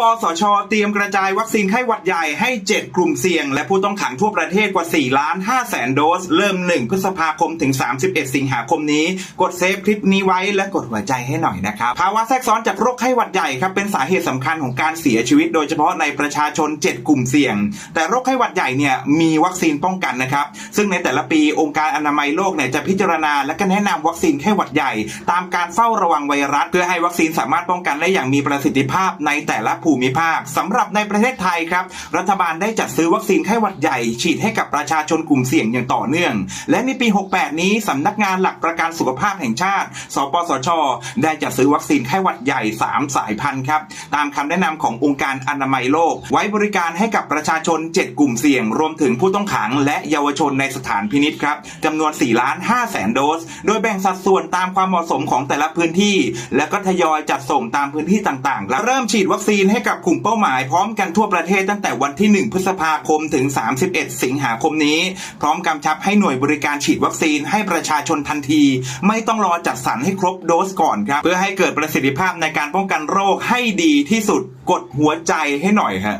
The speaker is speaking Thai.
ปสช เตรียมกระจายวัคซีนไข้หวัดใหญ่ให้ 7 กลุ่มเสี่ยง และผู้ต้องขังทั่วประเทศกว่า 4 ล้าน5แสนโดส เริ่ม 1 พฤษภาคมถึง 31 สิงหาคมนี้ กดเซฟคลิปนี้ไว้และกดหัวใจให้หน่อยนะครับ ภาวะแทรกซ้อนจากโรคไข้หวัดใหญ่ครับเป็นสาเหตุสำคัญของการเสียชีวิต โดยเฉพาะในประชาชน 7 กลุ่มเสี่ยง แต่โรคไข้หวัดใหญ่เนี่ยมีวัคซีนป้องกันนะครับ ซึ่งในแต่ละปีองค์การอนามัยโลกเนี่ยจะพิจารณา และก็แนะนำวัคซีนไข้หวัดใหญ่ ตามการเฝ้าระวังไวรัส เพื่อให้วัคซีนสามารถป้องกันได้อย่างมีประสิทธิภาพในแต่ละภูมิภาคสำหรับในประเทศไทยครับ รัฐบาลได้จัดซื้อวัคซีนไข้หวัดใหญ่ ฉีดให้กับประชาชนกลุ่มเสี่ยงอย่างต่อเนื่อง และในปี 68 นี้สำนักงานหลักประกันสุขภาพแห่งชาติ สปสช ได้จัดซื้อวัคซีนไข้หวัดใหญ่ 3 สายพันธุ์ครับ ตามคำแนะนำขององค์การอนามัยโลก ไว้บริการให้กับประชาชน 7 กลุ่มเสี่ยง รวมถึงผู้ต้องขัง และเยาวชนในสถานพินิษครับจำนวน 4 ล้าน5แสนโดส โดยแบ่งสัดส่วนตามความเหมาะสมของแต่ละพื้นที่ และก็ทยอยจัดส่งตามพื้นที่ต่างๆ และเริ่มฉีดวัคซีนใให้กับกลุ่มเป้าหมายพร้อมกันทั่วประเทศตั้งแต่วันที่ 1 พฤษภาคมถึง 31 สิงหาคมนี้ พร้อมกำชับให้หน่วยบริการฉีดวัคซีนให้ประชาชนทันที ไม่ต้องรอจัดสรรให้ครบโดสก่อนครับ เพื่อให้เกิดประสิทธิภาพในการป้องกันโรคให้ดีที่สุดกดหัวใจให้หน่อยฮะ